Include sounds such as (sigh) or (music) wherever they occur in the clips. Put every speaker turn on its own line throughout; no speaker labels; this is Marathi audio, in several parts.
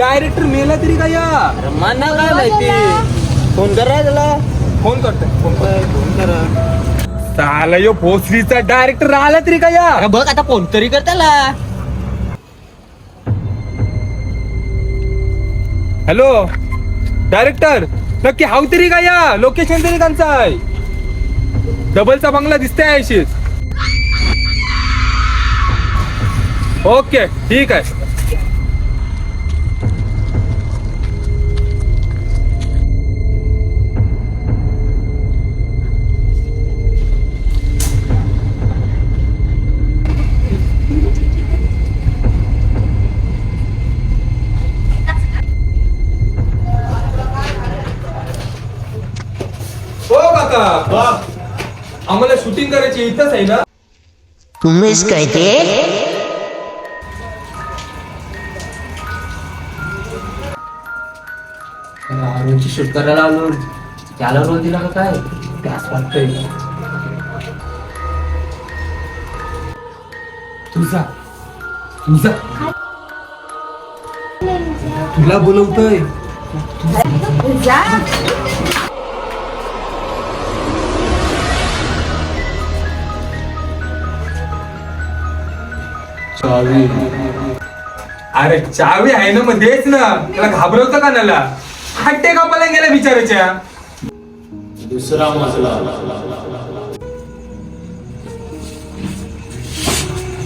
डायरेक्टर मेला तरी काय
मला काय माहिती? फोन करा त्याला.
फोन करतोय फोन कर
फोन करा.
साला यो भोसरीचा डायरेक्टर आला तरी काय या?
अरे बघ आता फोन तरी कर त्याला.
हॅलो डायरेक्टर नक्की हाव तरी काय या? लोकेशन तरी त्यांचं आहे. डबलचा बंगला दिसतंय अशीच ओके ठीक आहे. करायची इथंच आहे ना?
तुम्हीच काय ते?
रोजची शूट करायला आलो. त्याला रोल दिला का काय? त्याच वाटतंय.
तुझा तुझा तुला बोलवतोय. चावी. अरे चावी आहे ना मग देच ना. त्याला घाबरवतं का नाला? हट्टे कापायला गेला बिचाराच्या?
दुसरा मजला.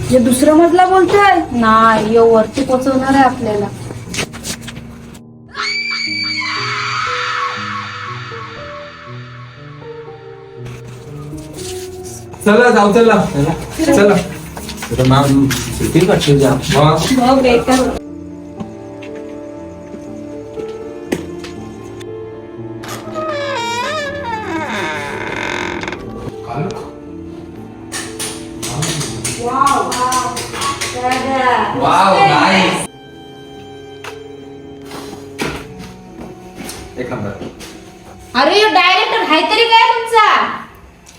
हे दुसरं मजला बोलतोय? नाही यो वरती पोचवणार आहे आपल्याला.
चला जाऊ चला. चला.
शूटिंग करशील जा
मग
मग बेकार
वाव नाईस एक नंबर
अरे यो डायरेक्टर हाय तरी काय तुमचा?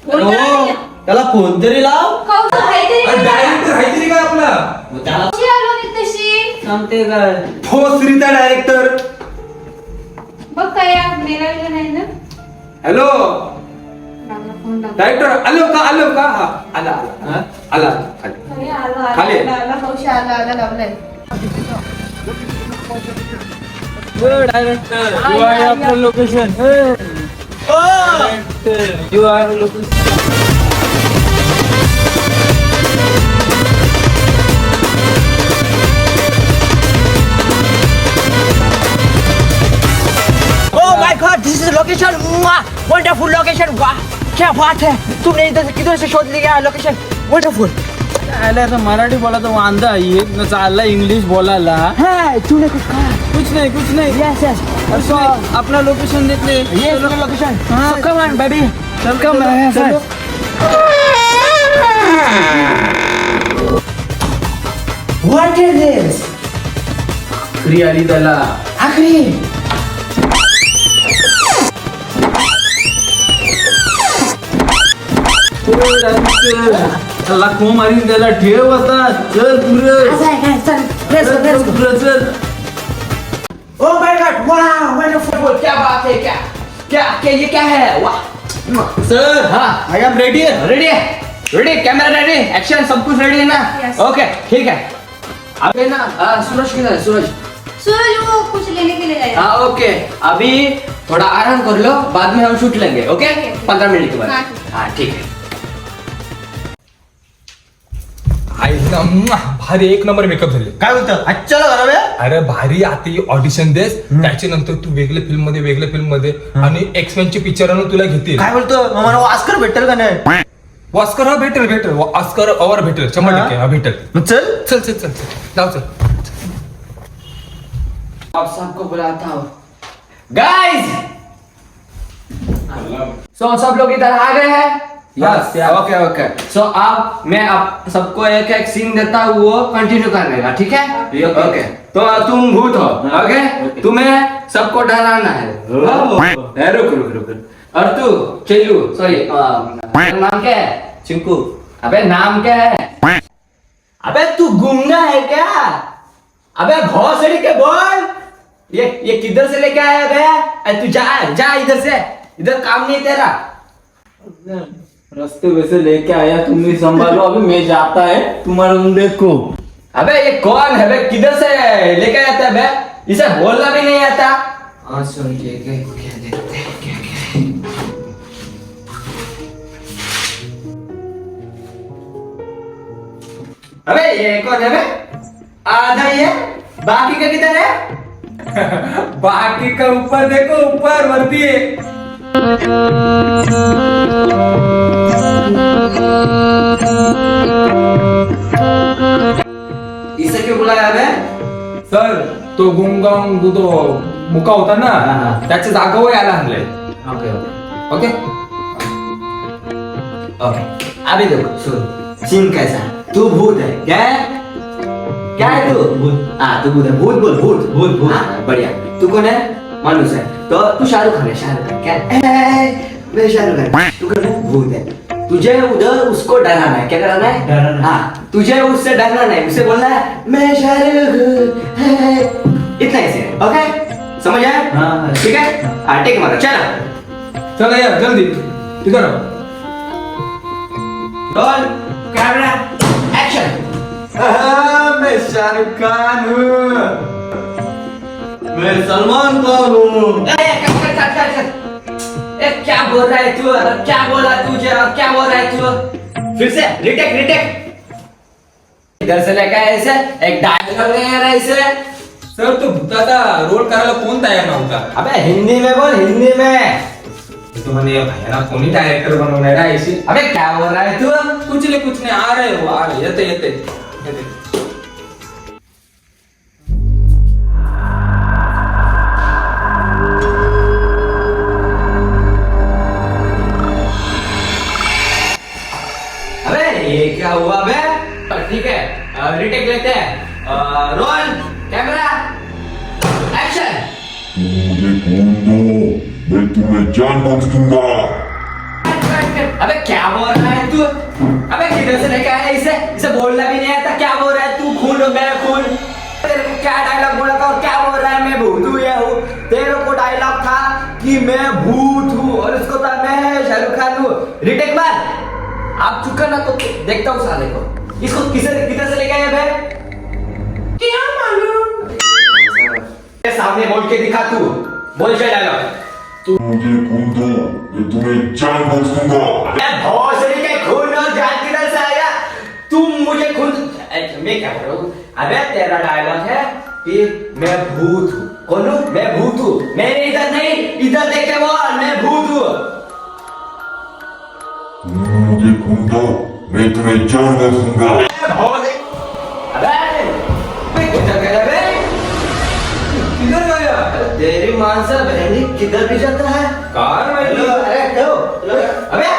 हो, त्याला फोन तरी लाव.
कौतुक?
डायरेक्टर आहे तरी काय आपला?
मग त्याला
कशी आलो मी तशी?
सांगते काय
भोसरीचा डायरेक्टर.
बघ काय या मेला वेला नाही ना?
हॅलो?
लागला फोन लागला
डायरेक्टर आलो का? आलो का? हा आला आला. हा? आला आला. खाली.
अरे आलो आलो.
खाली.
आलो आलो हौशी आलो आलो लावलाय.
You are after location you are location
Location. वाह क्या बात है? तुमने इधर से किधर से शोध लिया लोकेशन वंडरफुल
आला आता मराठी बोला तर वांदा आहे न चालला इंग्लिश बोलायला
है तूने कुछ कहा?
कुछ नाही कुछ नाही।
यस यस
कुछ नाही. आपला लोकेशन देतले
ये लोकेशन
हाँ.
so come on baby.
चल
come on my
चलो.
what is this?
फ्री आली त्याला
आखरी।
त्याला को मारीन त्याला ठेव आता चल पुरं
है guys चल let's go let's go
पुरं चल
oh my god wow wonderful क्या बात है क्या? क्या क्या ये क्या है? वाह।
सर
हाँ।
आई एम रेडी
रेडी है? रेडी कैमरा रेडी एक्शन सब कुछ रेडी है ना?
Yes.
ओके ठीक है। अभी ना आ, सूरज किधर है? सूरज।
सूरज वो कुछ लेने के लिए आया
हाँ। ओके अभी थोड़ा आराम कर लो बाद में हम शूट लेंगे ओके
है।
पंद्रह मिनट के बाद।
हाँ, ठीक
हाँ।
म्वा, भारी एक नंबर मेकअप झाले.
काय बोलतो? आजच्या घरा
अरे भारी आता ऑडिशन देस. त्याच्यानंतर तू वेगळ्या फिल्ममध्ये वेगळ्या फिल्ममध्ये आणि एक्समेन ची पिक्चर तुला घेतील.
काय बोलतो? मग मला ऑस्कर भेटेल का नाही?
ऑस्कर हा भेटेल भेटेल. ऑस्कर अवर भेटेल. शंभर
हा?
टक्के हा भेटेल.
मग चल.
चल चल चल चल. जाऊ चल.
अब सबको बुलाता हूँ। गाइस सो सब लोग इधर आ गए हैं।
Yeah.
ओके ओके सो अब मैं आप सबको एक एक सीन देता हूँ वो कंटिन्यू करने का ठीक है? ओके तो तुम भूत हो ओके तुम्हें सबको डराना है। रुक रुक रुक रुक।
और तू चेलू सॉरी नाम क्या है? चिंकू। अबे नाम क्या है?
अबे तू गुंगा है क्या? अबे भोसड़ी के बोल। ये ये किधर से लेके आया बे अरे तू जा जा इधर से। इधर काम नहीं तेरा।
रास्ते वैसे लेके आया तुम भी संभालो। अभी मैं जाता है। तुम्हारा तुम देखो।
अबे ये कौन है? बे किधर से लेके आया था? बे इसे बोलना भी नहीं आता।
हाँ सुन के क्या देखते हैं क्या क्या
अबे ये कौन है? बे आधा ये बाकी का किधर है? (laughs)
बाकी का ऊपर देखो ऊपर वरती है।
इसे क्यों बुलाया बे
सर तो गुंगांग तो मुका होता ना. त्याच्या जागावर यायला आणलंय
ओके ओके।
ओके?
अभी देखो सुन। सीन कैसा तू भूत है क्या? है क्या है तू? भूत। हाँ तू भूत है। भूत बोल भूत भूत भूत। हाँ, बढ़िया। तू कौन है? मनुष्य है तो तू शाहरुख खान है शाहरुख खान. क्या मैं शाहरुख खान. तू है भूत है तुझे उधर उसको डराना है क्या डराना है डराना हाँ. तुझे उससे डरना नहीं. उसे बोलना है मैं शाहरुख इतना ही है ओके समझ आया?
हाँ,
ठीक है हाँ टेक मारो. चलो.
चला यार जल्दी. इधर आओ.
रोल कैमरा एक्शन
मैं शाहरुख खान हूँ. मैं सलमान खान हूँ।
क्या बोल रहा है तू? अब क्या बोला तू जरा? क्या बोल रहा है तू? फिर से रिटेक रिटेक इधर से लेकर इसे एक डायलॉग नहीं आ रहा है इसे।
सर तो भूताचा रोल करायला कोण तयार नव्हता
अबे हिंदी में बोल हिंदी में।
तो म्हणे भाईला कोणी डायरेक्टर बनवणार आहे
अबे क्या बोल रहा है तू?
कुछ नाही कुछ नाही आ रहे हो आ रहे येते येते
रिटेक लेते हैं रोल कैमरा एक्शन
मुझे खून दो मैं तुम्हें जान बख्श दूँगा
अबे क्या बोल रहा है तू? अबे किधर से लेके आया इसे? इसे बोलना भी नहीं आता। क्या बोल रहा है तू? खून मैं खून। तेरे को क्या डायलॉग बोला था और क्या बोल रहा है? मैं भूत हूँ ये हूँ। तेरे को डायलॉग था कि मैं भूत हूँ और इसको था मैं शाहरुख खान हूँ। रिटेक मार। आप चुप करना तो देखता हूँ साले को। इसको किसे किधर से लेके आया बे? क्या मालूम? सामने बोल के दिखा तू। बोल क्या डायलॉग?
मुझे खून दो मैं तुम्हें जान बख्श दूँगा।
मैं भोसड़ी के खून और जान किधर से आया? तुम मुझे खून अच्छा, मैं क्या बोल रहा हूँ? अबे तेरा डायलॉग है कि मैं भूत हूँ। कौन हूँ? मैं भूत हूँ। मैंने इधर नहीं इधर देख के बोल मैं भूत हूँ।
मुझे खून दो बीच
में ज़ोर में
सूँगा
तेरी मानसा बहनी किधर भी जाता है
कार
में
लो
अरे तो अबे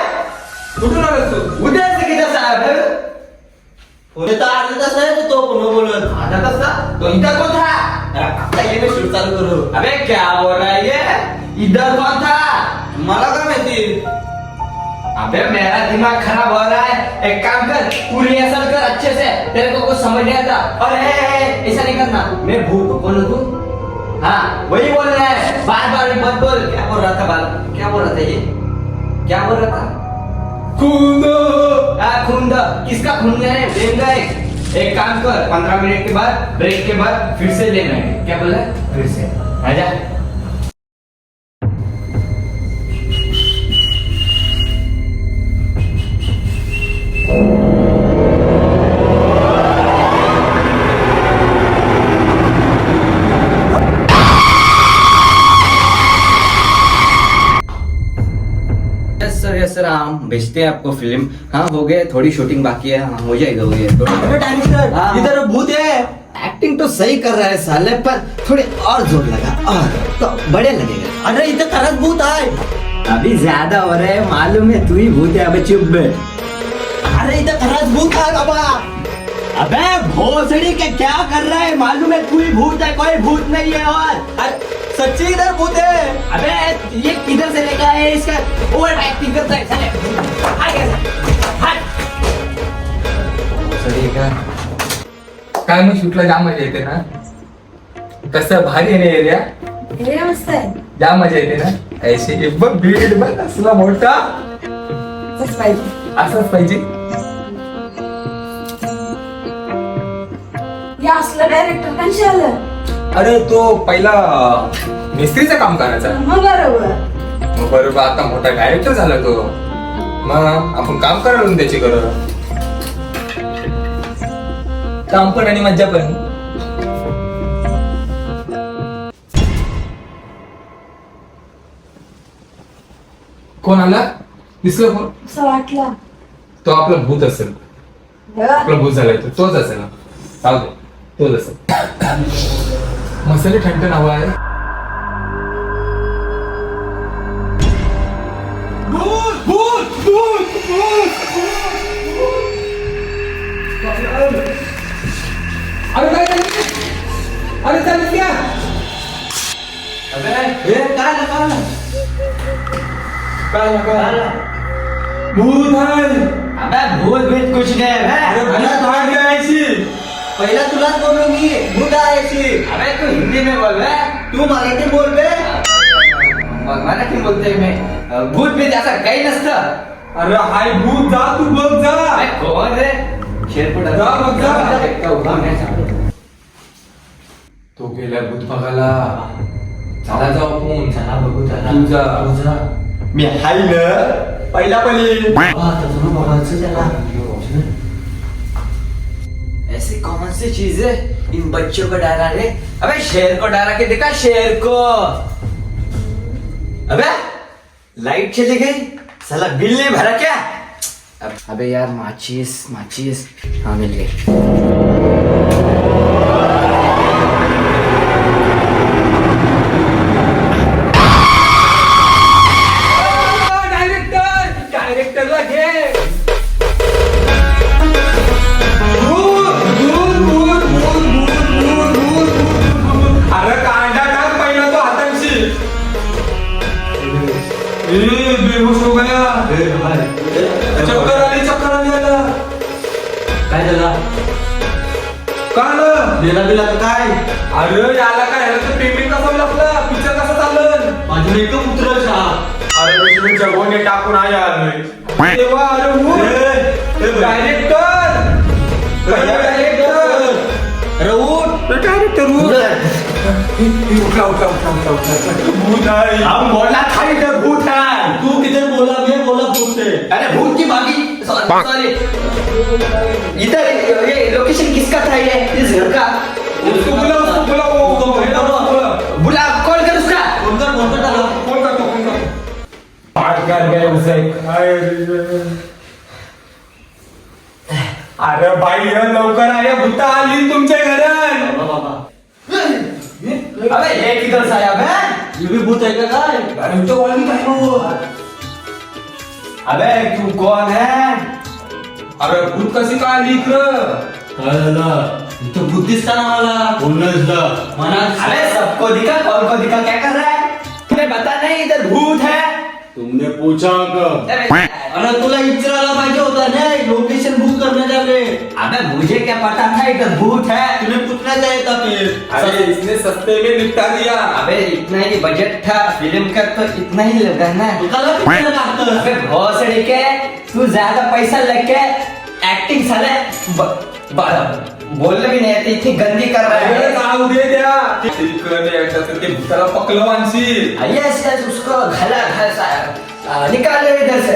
उठो ना रसू
उधर से किधर से आया भाई फ़ोन तो आज तक तो तो पुनः बोलो आज तक सा तो इधर कौन था आता ये मैं शुरू चालू अबे क्या बोल रहा है ये? इधर कौन था? तुम्हारा क्या मैं अबे मेरा दिमाग खराब हो रहा है। एक काम कर तू रिहर्सल कर अच्छे से। तेरे को कुछ समझ नहीं आता। और ए, ए, ए, ऐसा नहीं करना। मैं भूत हूँ तू? हाँ वही बोल रहा है। बार बार मत बोल। क्या बोल रहा था बाल? क्या बोल रहा था ये? क्या बोल रहा था?
खून
हाँ, खून किसका खून है? लेंगे एक। एक काम कर पंद्रह मिनट के बाद ब्रेक के बाद फिर से लेना है। क्या बोला? फिर से। आजा। यस सर हम भेजते हैं आपको फ़िल्म हाँ हो गया थोड़ी शूटिंग बाकी है। हाँ हो जाएगा हो जाएगा हाँ।
इधर भूत है।
एक्टिंग तो सही कर रहा है साले पर थोड़े और ज़ोर लगा। और तो बढ़िया लगेगा।
अरे इधर खरंच भूत आए।
अभी ज़्यादा हो रहा है मालूम है तू ही भूत है अबे चुप। बे
अरे इधर खरंच भूत आहे बाबा.
अबे भोसड़ी के क्या कर रहा है? मालूम है तू ही भूत है कोई भूत नहीं है और। अरे
सच्ची इधर भूत है।
अबे ये किधर से लेकर आया है इसका? ओवर एक्टिंग करता है साले हट
सॉरी का काय? मग शूटला जाम मजा येते ना? कसं भारी आहे ना एरिया.
हे मस्त आहे.
जाम मजा येते ना? ऐशी बघ बीड बघ असला मोठा.
तसंच पाहिजे.
असंच पाहिजे.
हे असलं डायरेक्टर आलं.
अरे तो पहिला मिस्त्रीचं काम करायचा.
मग बरोबर.
मग बरोबर आता मोठा डायरेक्टर झाला तो. मग आपण काम करायला त्याची गरज. काम पण आणि मज्जा पण. कोण आला? दिसलं कोण?
असं वाटलं.
तो आपला भूत असेल. आपला भूत झालाय तो. तोच असेल. ना जाऊ तोच असेल मसाले ठणठण हवा आहे. भूत भूत भूत अरे काय? अरे क्या
ए काय ना काय ना
काय भूत आहे.
अबे भूत भूत कुछ नहीं है।
पहिला तुलाच बोललो मी भूत आहे अशी
अबे तू हिंदी में बोल रहा
तू मराठी बोल बे.
मग मराठी बोलते मैं. भूत भूत ऐसा काही नसतं.
अरे हाय भूत जा तू बघ जा.
कोण रे? शेरपुट
जा, मग जा.
एकटा उभा नाही.
तो गेला भूत बघायला. चला जाऊ आपण.
चला बघू चला.
तू जा.
तू जा.
मी हाय ना. पहिला
तुला बघायचं त्याला. ऐसी कौन सी चीज़ है? इन बच्चों को डरा रहे अबे, शेर को डरा के देखा? शेर को। अबे, लाइट चली गई। साला बिल नहीं भरा क्या? अब- यार, माचिस माचिस। हाँ मिल गई।
बेहोश हो गया चक्कर आली चक्कर आली याला
काय झालं
का आलं?
दिला दिला काय
अरे याला काय ह्याला तर पेमेंट कसं होईल आपलं पिक्चर कसं चाललं
माझी माझं एक पुत्र
अरे तुम्ही जगवणे टाकून आहे आलोय तेव्हा अरे
ए,
डायरेक्टर डायरेक्टर
अरे उठ
डायरेक्टर उठला उठला उठला उठला उठला भूत आहे
हम बोला था इधर भूत है
तू किधर बोला? मैं बोला भूत है
अरे भूत की सॉरी इधर ये लोकेशन किसका था ये? इस घर का।
उसको बोला उसको बोला वो वो बोला। बोला
बुला। कॉल कर उसका।
फ़ोन कर फ़ोन कर
फ़ोन करतो पाठ कर गए उसे। अरे बाई हे लवकर आहे भूत आली तुमच्या घरात
अबे ये किधर से आया बे?
ये भी भूत है का काय
अरे तो हो?
अबे तू कौन है?
अरे भूत कशी काय लिख।
काय झालं इथं भूत ना मला मना
अरे सबको दिखा कौन को दिखा क्या कर रहा है? तुम्हें बता नहीं इधर भूत है।
तुमने पूछा कब
अबे
अरे तुला विचारायला पाहिजे होता ना लोकेशन बुक करण्यात आले
अबे मुझे क्या पता था इधर भूत है
तुला पुतण्याचा येता फिर?
अरे इसने सस्ते में निपटा दिया.
अबे इतना ही बजट था फिल्म का तो इतना ही लगा ना.
तुला किती लागतं?
अबे भोसड़ी के तू ज्यादा पैसा लेके एक्टिंग साले ब- ब- बोलने भी नहीं इतनी गंदी कर है.
जाऊ दे द्या. नाही ते भूताला पकलं मानशील
यस यस उसको घला घसा निकालो इधर से.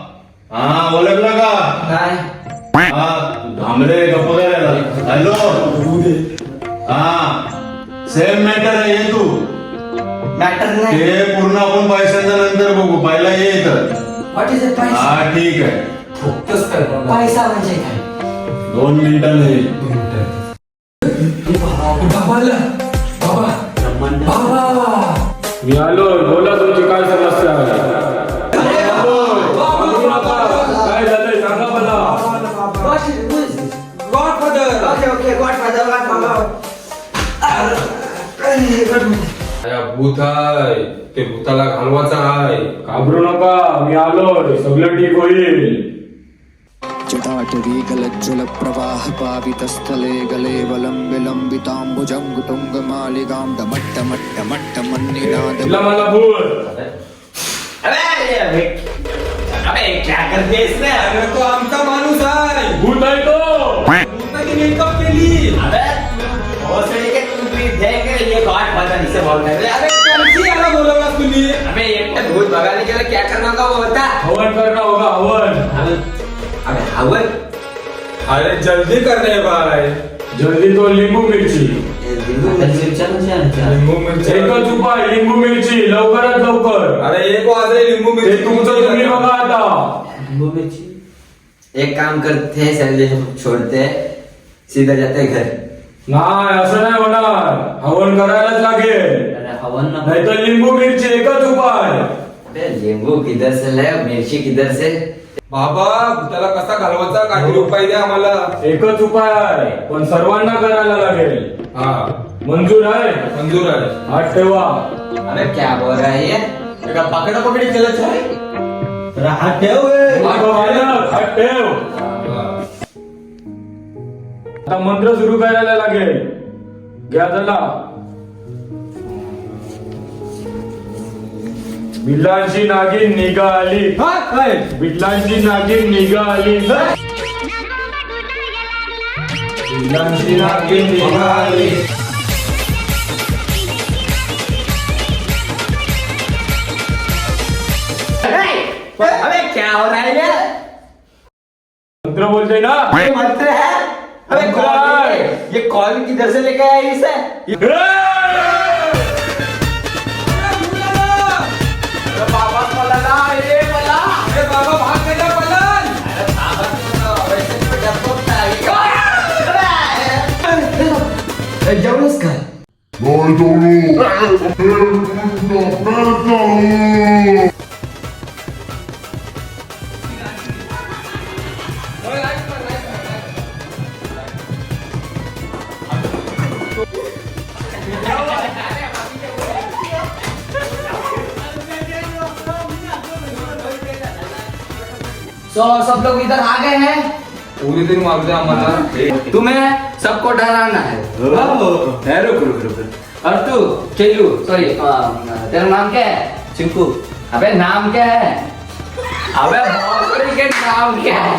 हा ओळखला का?
नहीं
हा घामरे गप्प करायला. हॅलो? हा. सेम मॅटर आहे ये तू?
मॅटर नाही.
ते पूर्ण आपण पैशाच्या नंतर बघू. पहिला ये इथं.
व्हॉट इज पैसा?
हा ठीक आहे.
पैसा म्हणजे काय?
दोन मिनिटांनी येईल
भूत आहे ते भूताला घालवायचा आहे.
घाबरू नका मी आलोय सगळं ठीक होईल.
जटाटवीकलज्ज्वलप्रवाहपावितस्थले गले वलम्बिलम्बिताम्बुजङ्गुतुङ्गमालिकां डमट्टमट्टमट्टमन्निनाद
तिला मला भूल
अबे अबे अबे क्या करते इसने?
अरे तो आमचा माणूस आहे.
भूत आहे तो.
भूताची मेकअप केली.
के तुम भी ये इसे बोल रहे हैं अबे एक तो भूत भगाने के लिए क्या करना का वो होता
हवन करना होगा हवन।
अबे अबे हवन?
अरे जल्दी करणे भाई
जल्दी तो लिंबू मिरची।
लिंबू मिरची।
उपाय लिंबू मिरची। लवकरात लवकर
अरे एक वाजले लिंबू
ते
मिरची
तुमचं तुम्ही बघा आता
एक काम करते हैं सैलरी छोड़ते हैं। सीधा जाते हैं घर।
नाही असं नाही होणार. हवन करायलाच लागेल.
हवन
नाही तर लिंबू मिरची एकच उपाय.
अबे नींबू किधर से ले मिर्ची किधर से?
बाबा भूताला कसा घालवायचा? काहीतरी उपाय द्या आम्हाला.
एकच उपाय आहे पण सर्वांना करायला लागेल.
हा.
मंजूर आहे?
मंजूर आहे.
हात ठेवा.
अबे क्या बोल रहा है ये?
पाकडा पकडी आहे तर हात ठेव.
हात बालक, हात ठेव.
हा.
आता मंत्र सुरू करायला लागेल. घ्या चला. बिल्लांची नागिन निघाली.
हा?
बिल्लांची नागिन निघाली. बिल्लांची नागिन निघाली.
अबे क्या हो रहा है ये?
मंत्र बोलते ना?
मंत्र है?
अरे
कॉल ये कॉल किधर से लेके आया इसे? बाबा पलना ये पला
अरे बाबा भाग
I
don't know.
सो सब लोग इधर आ गए हैं।
पूरे दिन मार दिया आम्हाला
तुम्हें सबको डराना है। है, रुक रुक रुक रुक। और तू चेलू सॉरी तेरा नाम क्या है? चिंकू। अबे नाम क्या है? अबे के नाम क्या है?